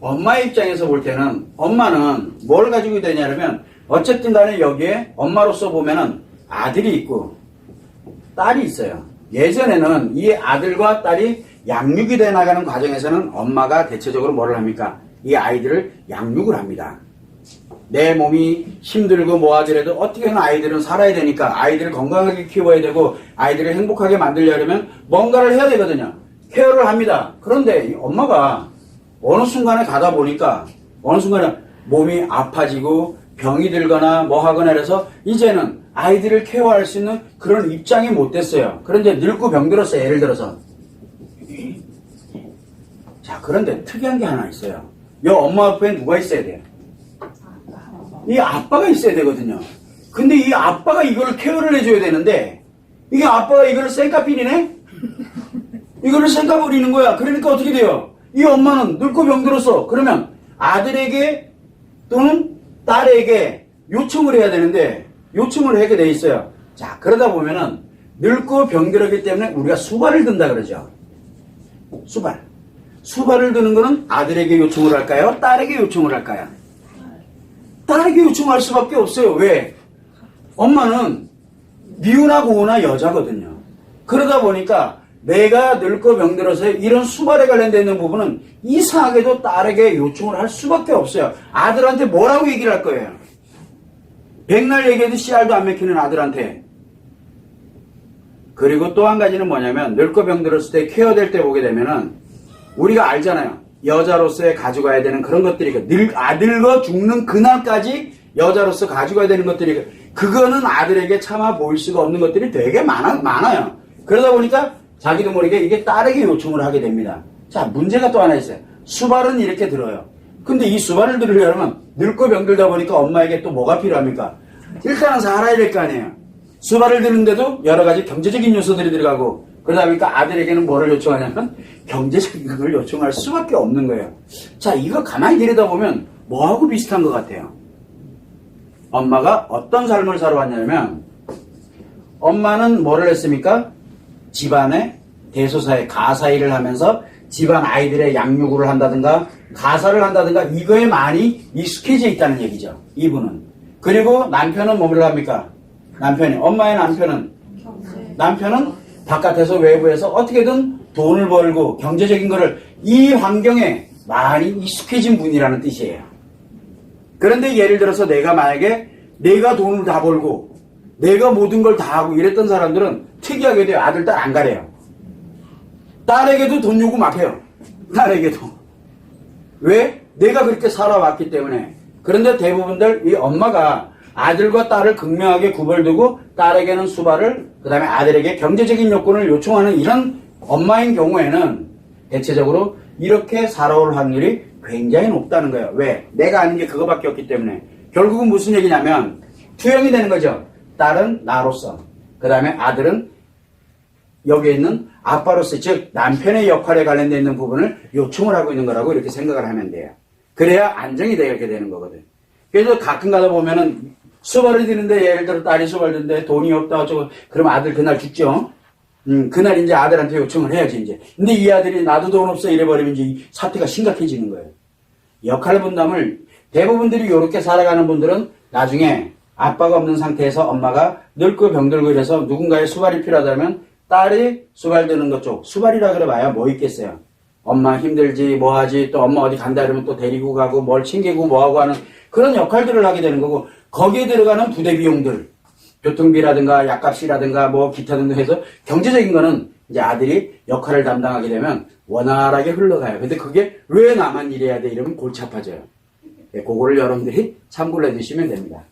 엄마 입장에서 볼 때는 엄마는 뭘 가지고 되냐면 어쨌든 간에 여기에 엄마로서 보면은 아들이 있고 딸이 있어요. 예전에는 이 아들과 딸이 양육이 돼 나가는 과정에서는 엄마가 대체적으로 뭐를 합니까? 이 아이들을 양육을 합니다. 내 몸이 힘들고 뭐 하더라도 어떻게든 아이들은 살아야 되니까 아이들을 건강하게 키워야 되고 아이들을 행복하게 만들려면 뭔가를 해야 되거든요. 케어를 합니다. 그런데 이 엄마가 어느 순간에 가다 보니까 어느 순간에 몸이 아파지고 병이 들거나 뭐 하거나 해서 이제는 아이들을 케어할 수 있는 그런 입장이 못 됐어요. 그런데 늙고 병들었어요. 예를 들어서. 자, 그런데 특이한 게 하나 있어요. 이 엄마 앞에 누가 있어야 돼요? 이 아빠가 있어야 되거든요. 근데 이 아빠가 이거를 케어를 해줘야 되는데 이게 아빠가 이거를 쌩까필이네? 이거를 쌩까버리는 거야. 그러니까 어떻게 돼요? 이 엄마는 늙고 병들었어. 그러면 아들에게 또는 딸에게 요청을 해야 되는데 요청을 하게 돼 있어요. 자, 그러다 보면은 늙고 병들었기 때문에 우리가 수발을 든다 그러죠. 수발. 수발을 드는 거는 아들에게 요청을 할까요? 딸에게 요청을 할까요? 딸에게 요청할 수밖에 없어요. 왜? 엄마는 미우나 고우나 여자거든요. 그러다 보니까 내가 늙고 병들어서 이런 수발에 관련되어 있는 부분은 이상하게도 딸에게 요청을 할 수밖에 없어요. 아들한테 뭐라고 얘기를 할 거예요? 백날 얘기해도 씨알도 안 맥히는 아들한테. 그리고 또 한 가지는 뭐냐면 늙고 병들었을 때 케어될 때 보게 되면은 우리가 알잖아요. 여자로서의 가져가야 되는 그런 것들이 그 늙, 아들과 죽는 그날까지 여자로서 가져가야 되는 것들이 그- 그거는 아들에게 참아 보일 수가 없는 것들이 되게 많아, 많아요. 그러다 보니까 자기도 모르게 이게 딸에게 요청을 하게 됩니다. 자, 문제가 또 하나 있어요. 수발은 이렇게 들어요. 근데 이 수발을 들으려면 늙고 병들다 보니까 엄마에게 또 뭐가 필요합니까? 일단은 살아야 될 거 아니에요. 수발을 드는데도 여러 가지 경제적인 요소들이 들어가고 그러다 보니까 아들에게는 뭐를 요청하냐면 경제적인 걸 요청할 수밖에 없는 거예요. 자, 이거 가만히 들여다보면 뭐하고 비슷한 것 같아요. 엄마가 어떤 삶을 살아왔냐면 엄마는 뭐를 했습니까? 집안에 대소사의 가사 일을 하면서 집안 아이들의 양육을 한다든가 가사를 한다든가 이거에 많이 익숙해져 있다는 얘기죠. 이분은. 그리고 남편은 뭐를 합니까? 남편이. 엄마의 남편은 남편은 바깥에서 외부에서 어떻게든 돈을 벌고 경제적인 거를 이 환경에 많이 익숙해진 분이라는 뜻이에요. 그런데 예를 들어서 내가 만약에 내가 돈을 다 벌고 내가 모든 걸 다 하고 이랬던 사람들은 특이하게 돼요. 아들, 딸 안 가래요. 딸에게도 돈 요구 막 해요. 딸에게도. 왜? 내가 그렇게 살아왔기 때문에. 그런데 대부분들 이 엄마가 아들과 딸을 극명하게 구별두고 딸에게는 수발을 그 다음에 아들에게 경제적인 요건을 요청하는 이런 엄마인 경우에는 대체적으로 이렇게 살아올 확률이 굉장히 높다는 거예요. 왜? 내가 아는 게 그거밖에 없기 때문에. 결국은 무슨 얘기냐면 투영이 되는 거죠. 딸은 나로서. 그 다음에 아들은 여기에 있는 아빠로서 즉 남편의 역할에 관련되어 있는 부분을 요청을 하고 있는 거라고 이렇게 생각을 하면 돼요. 그래야 안정이 되게 되는 거거든. 그래서 가끔 가다 보면은 수발을 드는데 예를 들어 딸이 수발 드는데 돈이 없다 어쩌고 그럼 아들 그날 죽죠. 음, 그날 이제 아들한테 요청을 해야지 이제. 근데 이 아들이 나도 돈 없어 이래버리면 이제 이 사태가 심각해지는 거예요. 역할 분담을 대부분들이 이렇게 살아가는 분들은 나중에 아빠가 없는 상태에서 엄마가 늙고 병들고 이래서 누군가의 수발이 필요하다면 딸이 수발 드는 것 쪽, 수발이라 그래봐야 뭐 있겠어요. 엄마 힘들지, 뭐 하지, 또 엄마 어디 간다 그러면 또 데리고 가고 뭘 챙기고 뭐 하고 하는 그런 역할들을 하게 되는 거고 거기에 들어가는 부대 비용들, 교통비라든가 약값이라든가 뭐 기타 등등 해서 경제적인 거는 이제 아들이 역할을 담당하게 되면 원활하게 흘러가요. 근데 그게 왜 나만 일해야 돼? 이러면 골치 아파져요. 예, 그거를 여러분들이 참고를 해두시면 됩니다.